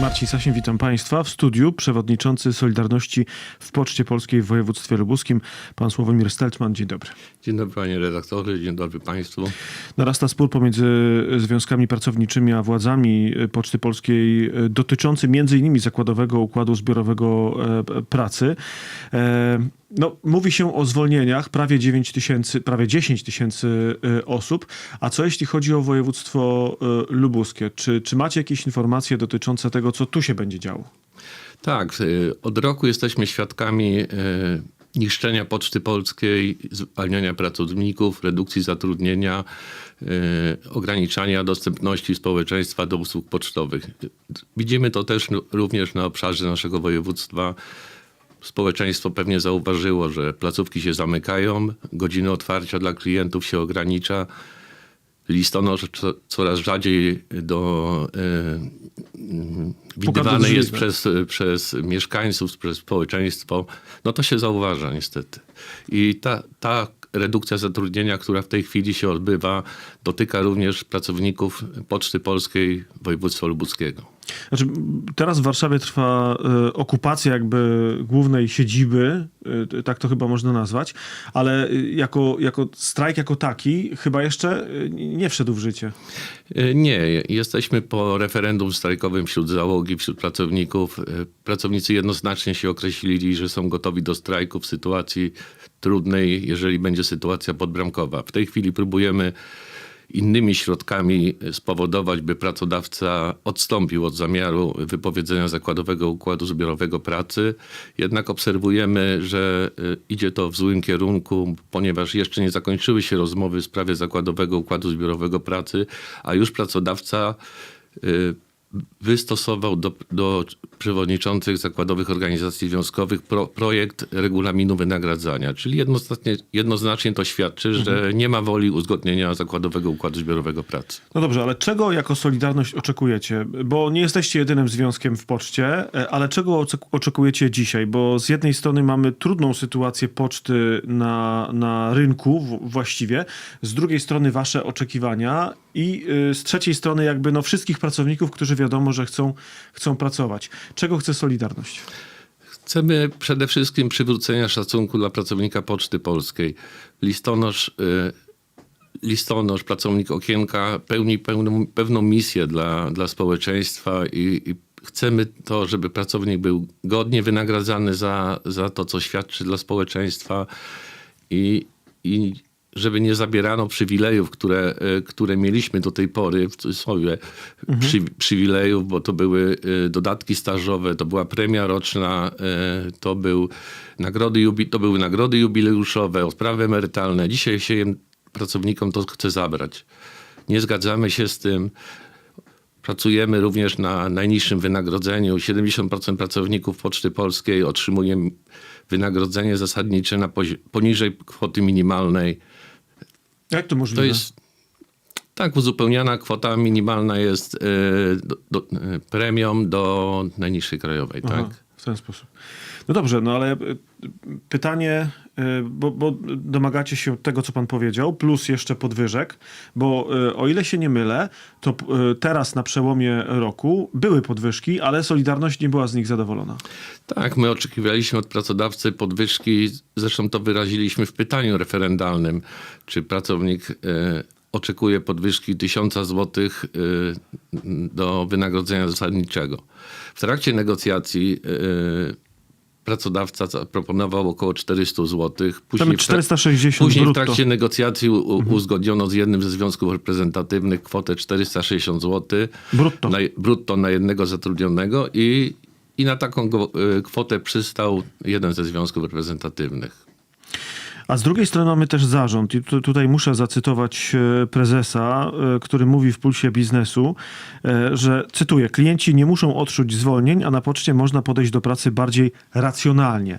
Marcin Sasin, witam Państwa. W studiu przewodniczący Solidarności w Poczcie Polskiej w województwie lubuskim, pan Sławomir Steltman. Dzień dobry. Dzień dobry panie redaktorze, dzień dobry państwu. Narasta spór pomiędzy związkami pracowniczymi a władzami Poczty Polskiej e, dotyczący innymi zakładowego układu zbiorowego e, pracy. E, No, mówi się o zwolnieniach prawie 9 tysięcy, prawie 10 tysięcy e, osób. A co jeśli chodzi o województwo e, lubuskie? Czy, czy macie jakieś informacje dotyczące tego, co tu się będzie działo? Tak, y, od roku jesteśmy świadkami niszczenia Poczty Polskiej, zwalniania pracowników, redukcji zatrudnienia, ograniczania dostępności społeczeństwa do usług pocztowych. Widzimy to też również na obszarze naszego województwa. Społeczeństwo pewnie zauważyło, że placówki się zamykają, godziny otwarcia dla klientów się ogranicza. Listonosz co- coraz rzadziej do, y, widywany jest tak? przez, przez mieszkańców, przez społeczeństwo. No to się zauważa niestety. I ta, ta redukcja zatrudnienia, która w tej chwili się odbywa, dotyka również pracowników Poczty Polskiej województwa lubuskiego. Znaczy, teraz w Warszawie trwa e, okupacja jakby głównej siedziby, e, tak to chyba można nazwać, ale e, jako, jako strajk jako taki chyba jeszcze nie wszedł w życie. Y, Nie, jesteśmy po referendum strajkowym wśród załogi, wśród pracowników. Y, Pracownicy jednoznacznie się określili, że są gotowi do strajku w sytuacji trudnej, jeżeli będzie sytuacja podbramkowa. W tej chwili próbujemy innymi środkami spowodować, by pracodawca odstąpił od zamiaru wypowiedzenia zakładowego układu zbiorowego pracy. Jednak obserwujemy, że y, idzie to w złym kierunku, ponieważ jeszcze nie zakończyły się rozmowy w sprawie zakładowego układu zbiorowego pracy, a już pracodawca y, wystosował do, do przewodniczących zakładowych organizacji związkowych pro, projekt regulaminu wynagradzania. Czyli jednoznacznie, jednoznacznie to świadczy, że nie ma woli uzgodnienia zakładowego układu zbiorowego pracy. No dobrze, ale czego jako Solidarność oczekujecie? Bo nie jesteście jedynym związkiem w poczcie, e, ale czego oczek- oczekujecie dzisiaj? Bo z jednej strony mamy trudną sytuację poczty na, na rynku właściwie, z drugiej strony wasze oczekiwania i y, z trzeciej strony jakby no wszystkich pracowników, którzy wiadomo, że chcą, chcą pracować. Czego chce Solidarność? Chcemy przede wszystkim przywrócenia szacunku dla pracownika Poczty Polskiej. Listonosz, y, listonosz pracownik Okienka pełni pełną, pewną misję dla, dla społeczeństwa i, i chcemy to, żeby pracownik był godnie wynagradzany za, za to, co świadczy dla społeczeństwa i, i żeby nie zabierano przywilejów, które, y, które mieliśmy do tej pory, w cudzysłowie przy, przywilejów, bo to były y, dodatki stażowe, to była premia roczna, y, to, był nagrody, to były nagrody jubileuszowe, odprawy emerytalne. Dzisiaj się pracownikom to chce zabrać. Nie zgadzamy się z tym. Pracujemy również na najniższym wynagrodzeniu. 70% pracowników Poczty Polskiej otrzymuje wynagrodzenie zasadnicze na poniżej kwoty minimalnej. Jak to możliwe? To jest tak, uzupełniana kwota minimalna jest e, do, do, e, premią do najniższej krajowej, Aha, tak? w ten sposób. No dobrze, no ale y, pytanie, y, bo, bo domagacie się tego, co pan powiedział, plus jeszcze podwyżek, bo y, o ile się nie mylę, to y, teraz na przełomie roku były podwyżki, ale Solidarność nie była z nich zadowolona. Tak, my oczekiwaliśmy od pracodawcy podwyżki, zresztą to wyraziliśmy w pytaniu referendalnym, czy pracownik e, oczekuje podwyżki 1000 zł e, do wynagrodzenia zasadniczego. W trakcie negocjacji e, pracodawca zaproponował około 400 zł. Tam 460 Później w brutto. trakcie negocjacji u, uzgodniono z jednym ze związków reprezentatywnych kwotę 460 zł Brutto. na, brutto na jednego zatrudnionego i, i na taką y, kwotę przystał jeden ze związków reprezentatywnych. A z drugiej strony mamy też zarząd i tu, tutaj muszę zacytować e, prezesa, e, który mówi w Pulsie Biznesu, e, że cytuję, klienci nie muszą odczuć zwolnień, a na poczcie można podejść do pracy bardziej racjonalnie.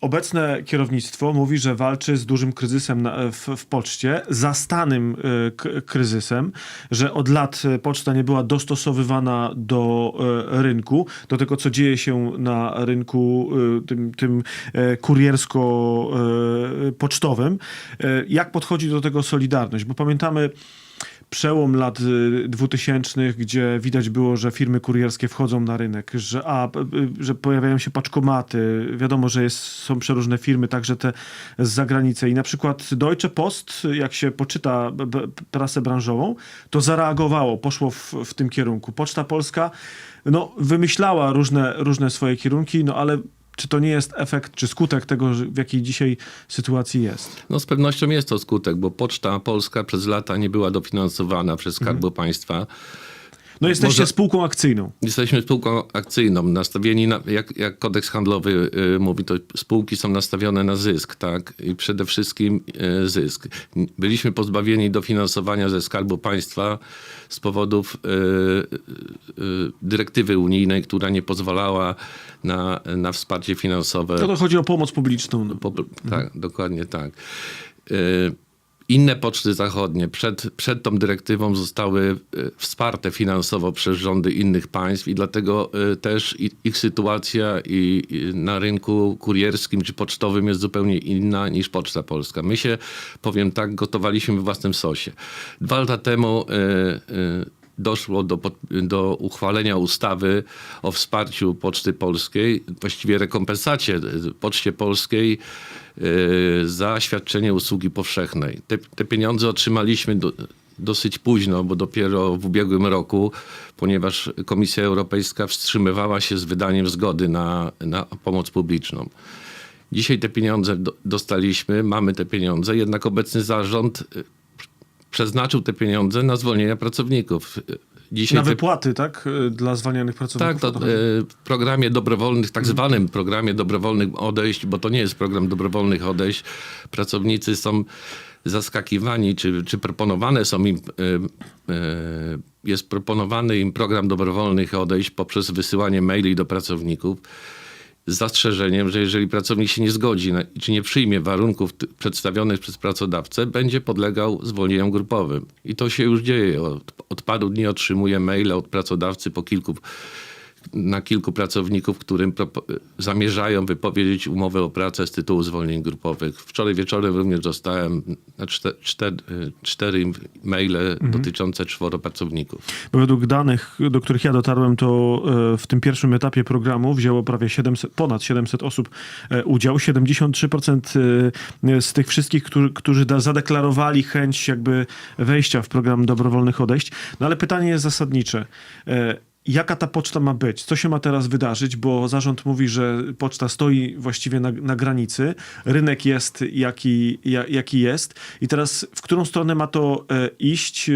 Obecne kierownictwo mówi, że walczy z dużym kryzysem na, w, w poczcie, zastanym k- kryzysem, że od lat e, poczta nie była dostosowywana do e, rynku, do tego, co dzieje się na rynku e, tym, tym e, kuriersko-pocztowym. E, jak podchodzi do tego Solidarność? Bo pamiętamy przełom lat y, 2000, gdzie widać było, że firmy kurierskie wchodzą na rynek, że, a, y, że pojawiają się paczkomaty. Wiadomo, że jest, są przeróżne firmy, także te z zagranicy. I na przykład Deutsche Post, jak się poczyta prasę branżową, to zareagowało, poszło w, w tym kierunku. Poczta Polska no, wymyślała różne, różne swoje kierunki, no ale czy to nie jest efekt, czy skutek tego, w jakiej dzisiaj sytuacji jest? No z pewnością jest to skutek, bo Poczta Polska przez lata nie była dofinansowana przez Skarbu Państwa. No jesteście Może- spółką akcyjną. Jesteśmy spółką akcyjną, nastawieni na, jak, jak kodeks handlowy y, mówi, to spółki są nastawione na zysk, tak? I przede wszystkim y, zysk. Byliśmy pozbawieni dofinansowania ze Skarbu Państwa z powodów y, y, y, dyrektywy unijnej, która nie pozwalała na, na wsparcie finansowe. To, to chodzi o pomoc publiczną. No. Po, tak, dokładnie tak. Y, Inne poczty zachodnie przed, przed tą dyrektywą zostały y, wsparte finansowo przez rządy innych państw i dlatego y, też ich sytuacja i, na rynku kurierskim czy pocztowym jest zupełnie inna niż Poczta Polska. My się, powiem tak, gotowaliśmy we własnym sosie. Dwa lata temu y, doszło do, do uchwalenia ustawy o wsparciu Poczty Polskiej, właściwie rekompensacie y, Poczcie Polskiej y, za świadczenie usługi powszechnej. Te, te pieniądze otrzymaliśmy do, dosyć późno, bo dopiero w ubiegłym roku, ponieważ Komisja Europejska wstrzymywała się z wydaniem zgody na, na pomoc publiczną. Dzisiaj te pieniądze do, dostaliśmy, mamy te pieniądze, jednak obecny zarząd y, przeznaczył te pieniądze na zwolnienia pracowników. Dzisiaj Na te, wypłaty, tak? y, Dla zwalnianych pracowników. tak, to e, w programie dobrowolnych, tak zwanym programie dobrowolnych odejść, bo to nie jest program dobrowolnych odejść. Pracownicy są zaskakiwani, czy, czy proponowane są im, e, e, jest proponowany im program dobrowolnych odejść poprzez wysyłanie maili do pracowników z zastrzeżeniem, że jeżeli pracownik się nie zgodzi na, czy nie przyjmie warunków przedstawionych przez pracodawcę, będzie podlegał zwolnieniom grupowym. I to się już dzieje. Od, od paru dni otrzymuje maile od pracodawcy po kilku, na kilku pracowników, którym zamierzają wypowiedzieć umowę o pracę z tytułu zwolnień grupowych. Wczoraj wieczorem również dostałem czter, cztery maile dotyczące czworo pracowników. Bo według danych, do których ja dotarłem, to e, w tym pierwszym etapie programu wzięło prawie 700, ponad 700 osób e, udział. 73% e, z tych wszystkich, którzy, którzy zadeklarowali chęć jakby wejścia w program dobrowolnych odejść. No ale pytanie jest zasadnicze. E, Jaka ta poczta ma być? Co się ma teraz wydarzyć? Bo zarząd mówi, że poczta stoi właściwie na, na granicy. Rynek jest jaki, ja, jaki jest. I teraz w którą stronę ma to e, iść, e,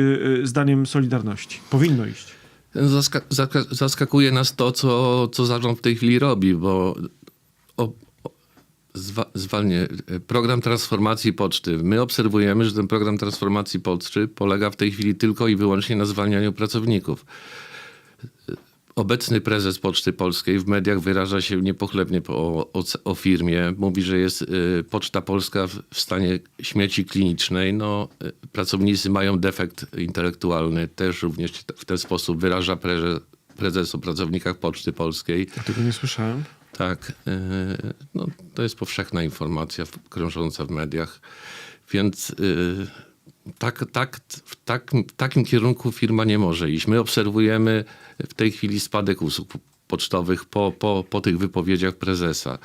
zdaniem Solidarności? Powinno iść. Zaska- zaka- zaskakuje nas to, co, co zarząd w tej chwili robi, bo o, o, zwa, zwalnie, program transformacji poczty. My obserwujemy, że ten program transformacji poczty polega w tej chwili tylko i wyłącznie na zwalnianiu pracowników. Obecny prezes Poczty Polskiej w mediach wyraża się niepochlebnie po, o, o firmie. Mówi, że jest y, Poczta Polska w, w stanie śmieci klinicznej. No, y, pracownicy mają defekt intelektualny. Też również w ten sposób wyraża prezes, prezes o pracownikach Poczty Polskiej. Tego nie słyszałem. Tak, y, no, to jest powszechna informacja w- krążąca w mediach. Więc y, tak, tak, w, tak, w takim kierunku firma nie może iść. My obserwujemy w tej chwili spadek usług pocztowych po, po, po tych wypowiedziach prezesa.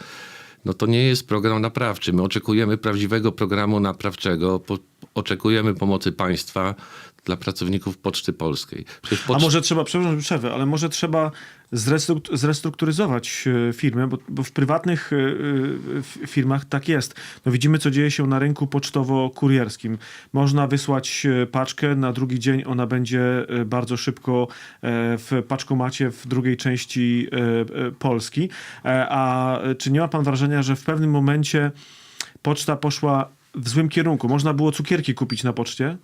No to nie jest program naprawczy. My oczekujemy prawdziwego programu naprawczego. Po, oczekujemy pomocy państwa dla pracowników Poczty Polskiej. Przecież A poczt- może trzeba, przepraszam, przerwę, ale może trzeba zrestrukt- zrestrukturyzować e, firmę, bo, bo w prywatnych e, e, firmach tak jest. No widzimy, co dzieje się na rynku pocztowo-kurierskim. Można wysłać paczkę, na drugi dzień ona będzie bardzo szybko w paczkomacie w drugiej części Polski. A czy nie ma pan wrażenia, że w pewnym momencie poczta poszła w złym kierunku? Można było cukierki kupić na poczcie,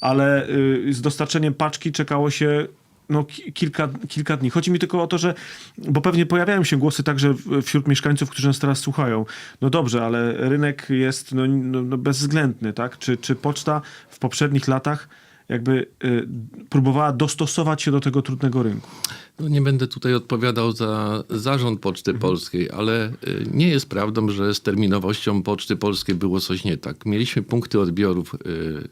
ale y, z dostarczeniem paczki czekało się no, ki- kilka, kilka dni. Chodzi mi tylko o to, że, bo pewnie pojawiają się głosy także wśród mieszkańców, którzy nas teraz słuchają. No dobrze, ale rynek jest no, no, no bezwzględny, tak? Czy, czy poczta w poprzednich latach jakby y, próbowała dostosować się do tego trudnego rynku? No nie będę tutaj odpowiadał za zarząd Poczty Polskiej, ale y, nie jest prawdą, że z terminowością Poczty Polskiej było coś nie tak. Mieliśmy punkty odbiorów y,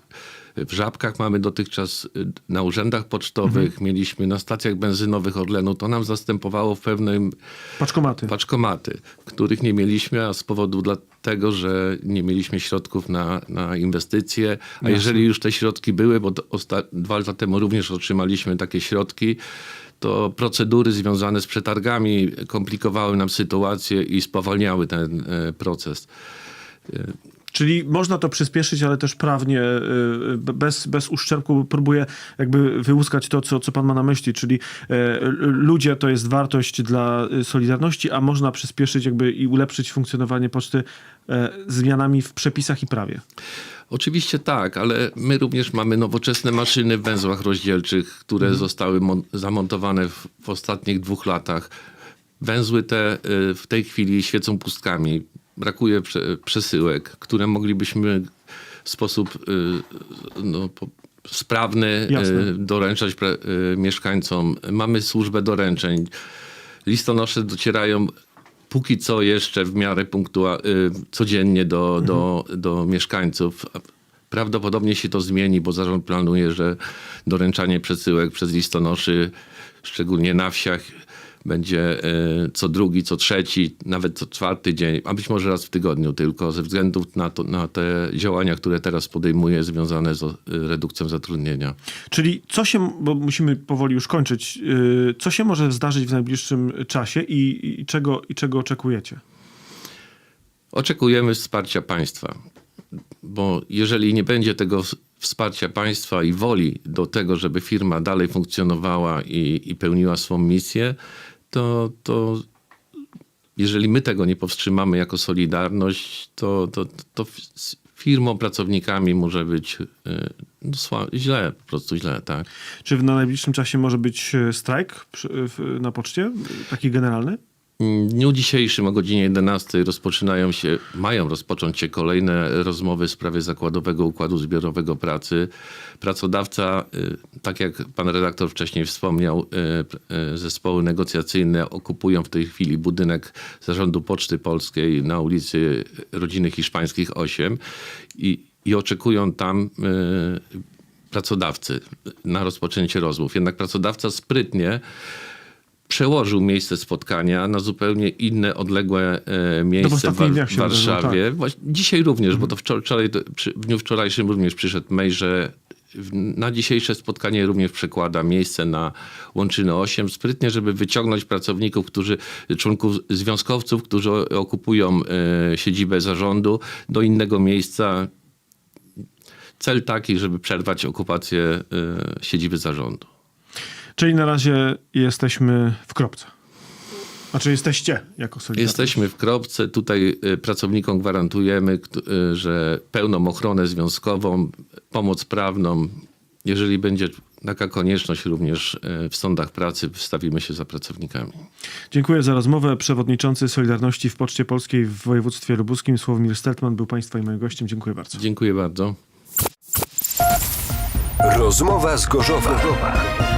w Żabkach, mamy dotychczas y, na urzędach pocztowych, mieliśmy na stacjach benzynowych Orlenu. To nam zastępowało w pewnym Paczkomaty. paczkomaty, których nie mieliśmy, a z powodu dlatego, że nie mieliśmy środków na, na inwestycje. A jeżeli już te środki były, bo dwa lata temu również otrzymaliśmy takie środki, to procedury związane z przetargami komplikowały nam sytuację i spowalniały ten e, proces. Czyli można to przyspieszyć, ale też prawnie, y, b- bez, bez uszczerbku próbuję jakby wyłuskać to, co, co pan ma na myśli, czyli e, ludzie to jest wartość dla y, Solidarności, a można przyspieszyć jakby i ulepszyć funkcjonowanie poczty e, zmianami w przepisach i prawie. Oczywiście tak, ale my również mamy nowoczesne maszyny w węzłach rozdzielczych, które zostały mon- zamontowane w, w ostatnich dwóch latach. Węzły te y, w tej chwili świecą pustkami. Brakuje prze, przesyłek, które moglibyśmy w sposób y, no, sprawny Jasne. y, doręczać pre, y, mieszkańcom. Mamy służbę doręczeń. Listonosze docierają póki co jeszcze w miarę punktua- codziennie do, do, do mieszkańców. Prawdopodobnie się to zmieni, bo zarząd planuje, że doręczanie przesyłek przez listonoszy, szczególnie na wsiach, będzie y, co drugi, co trzeci, nawet co czwarty dzień, a być może raz w tygodniu tylko, ze względu na, to, na te działania, które teraz podejmuje związane z y, redukcją zatrudnienia. Czyli co się, bo musimy powoli już kończyć, y, co się może zdarzyć w najbliższym czasie i, i, czego, i czego oczekujecie? Oczekujemy wsparcia państwa, bo jeżeli nie będzie tego wsparcia państwa i woli do tego, żeby firma dalej funkcjonowała i, i pełniła swą misję, to, to jeżeli my tego nie powstrzymamy jako Solidarność, to, to, to firmą, pracownikami może być y, no, źle, po prostu źle, tak. Czy w na najbliższym czasie może być e, strajk na poczcie, taki generalny? Dniu dzisiejszym o godzinie 11 rozpoczynają się, mają rozpocząć się kolejne rozmowy w sprawie zakładowego układu zbiorowego pracy. Pracodawca, y, tak jak pan redaktor wcześniej wspomniał, y, y, zespoły negocjacyjne okupują w tej chwili budynek Zarządu Poczty Polskiej na ulicy Rodziny Hiszpańskich 8 i, i oczekują tam pracodawcy na rozpoczęcie rozmów. Jednak pracodawca sprytnie przełożył miejsce spotkania na zupełnie inne, odległe e, miejsce w, ostatnich War- dniach w wydarzyło, Warszawie. Właśnie Dzisiaj również, bo to wczor- wczoraj, w dniu wczorajszym również przyszedł mail, że w- na dzisiejsze spotkanie również przekłada miejsce na Łączyny 8, sprytnie, żeby wyciągnąć pracowników, którzy, członków związkowców, którzy okupują e, siedzibę zarządu do innego miejsca. Cel taki, żeby przerwać okupację e, siedziby zarządu. Czyli na razie jesteśmy w kropce. Znaczy jesteście jako Solidarność. Jesteśmy w kropce. Tutaj y, pracownikom gwarantujemy, y, że pełną ochronę związkową, pomoc prawną. Jeżeli będzie taka konieczność również y, w sądach pracy, wstawimy się za pracownikami. Dziękuję za rozmowę. Przewodniczący Solidarności w Poczcie Polskiej w województwie lubuskim Sławomir Steltman był Państwa i moim gościem. Dziękuję bardzo. Dziękuję bardzo. Rozmowa z Gorzowa.